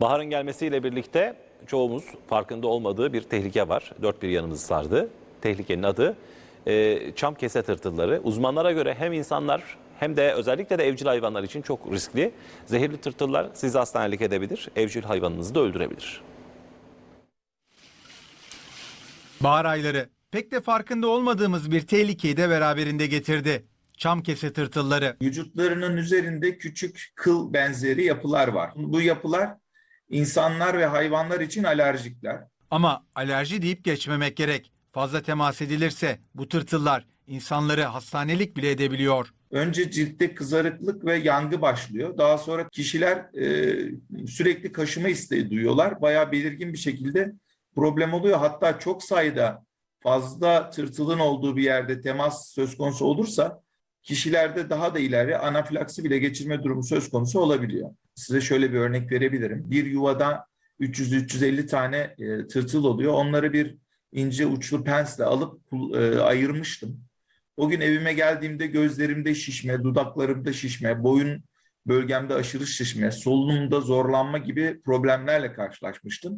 Baharın gelmesiyle birlikte çoğumuz farkında olmadığı bir tehlike var. Dört bir yanımızı sardı. Tehlikenin adı e, çam kese tırtılları. Uzmanlara göre hem insanlar hem de özellikle de evcil hayvanlar için çok riskli. Zehirli tırtıllar sizi hastanelik edebilir, evcil hayvanınızı da öldürebilir. Bahar ayları pek de farkında olmadığımız bir tehlikeyi de beraberinde getirdi. Çam kese tırtılları. Vücutlarının üzerinde küçük kıl benzeri yapılar var. Bu yapılar insanlar ve hayvanlar için alerjikler. Ama alerji deyip geçmemek gerek. Fazla temas edilirse bu tırtıllar insanları hastanelik bile edebiliyor. Önce ciltte kızarıklık ve yangı başlıyor. Daha sonra kişiler e, sürekli kaşıma isteği duyuyorlar. Bayağı belirgin bir şekilde problem oluyor. Hatta çok sayıda fazla tırtılın olduğu bir yerde temas söz konusu olursa kişilerde daha da ileri anafilaksi bile geçirme durumu söz konusu olabiliyor. Size şöyle bir örnek verebilirim. Bir yuvada 300-350 tane e, tırtıl oluyor. Onları bir ince uçlu pensle alıp e, ayırmıştım. O gün evime geldiğimde gözlerimde şişme, dudaklarımda şişme, boyun bölgemde aşırı şişme, solunumda zorlanma gibi problemlerle karşılaşmıştım.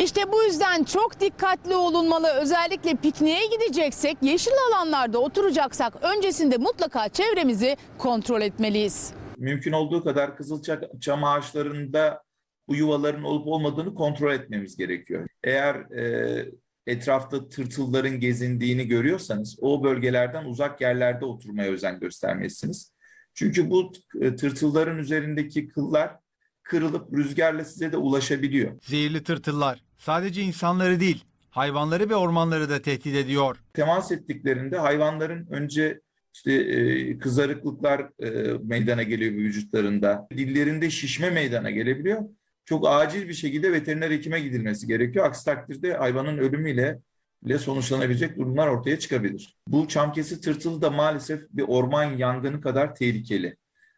İşte bu yüzden çok dikkatli olunmalı. Özellikle pikniğe gideceksek, yeşil alanlarda oturacaksak öncesinde mutlaka çevremizi kontrol etmeliyiz. Mümkün olduğu kadar kızılçam ağaçlarında bu yuvaların olup olmadığını kontrol etmemiz gerekiyor. Eğer e, etrafta tırtılların gezindiğini görüyorsanız o bölgelerden uzak yerlerde oturmaya özen göstermelisiniz. Çünkü bu e, tırtılların üzerindeki kıllar kırılıp rüzgarla size de ulaşabiliyor. Zehirli tırtıllar sadece insanları değil hayvanları ve ormanları da tehdit ediyor. Temas ettiklerinde hayvanların önce işte e, kızarıklıklar e, meydana geliyor vücutlarında. Dillerinde şişme meydana gelebiliyor. Çok acil bir şekilde veteriner hekime gidilmesi gerekiyor. Aksi takdirde hayvanın ölümüyle ile sonuçlanabilecek durumlar ortaya çıkabilir. Bu çamkesi tırtılı da maalesef bir orman yangını kadar tehlikeli.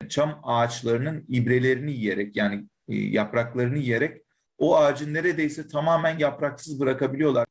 Çam ağaçlarının ibrelerini yiyerek yani e, yapraklarını yiyerek o ağacın neredeyse tamamen yapraksız bırakabiliyorlar.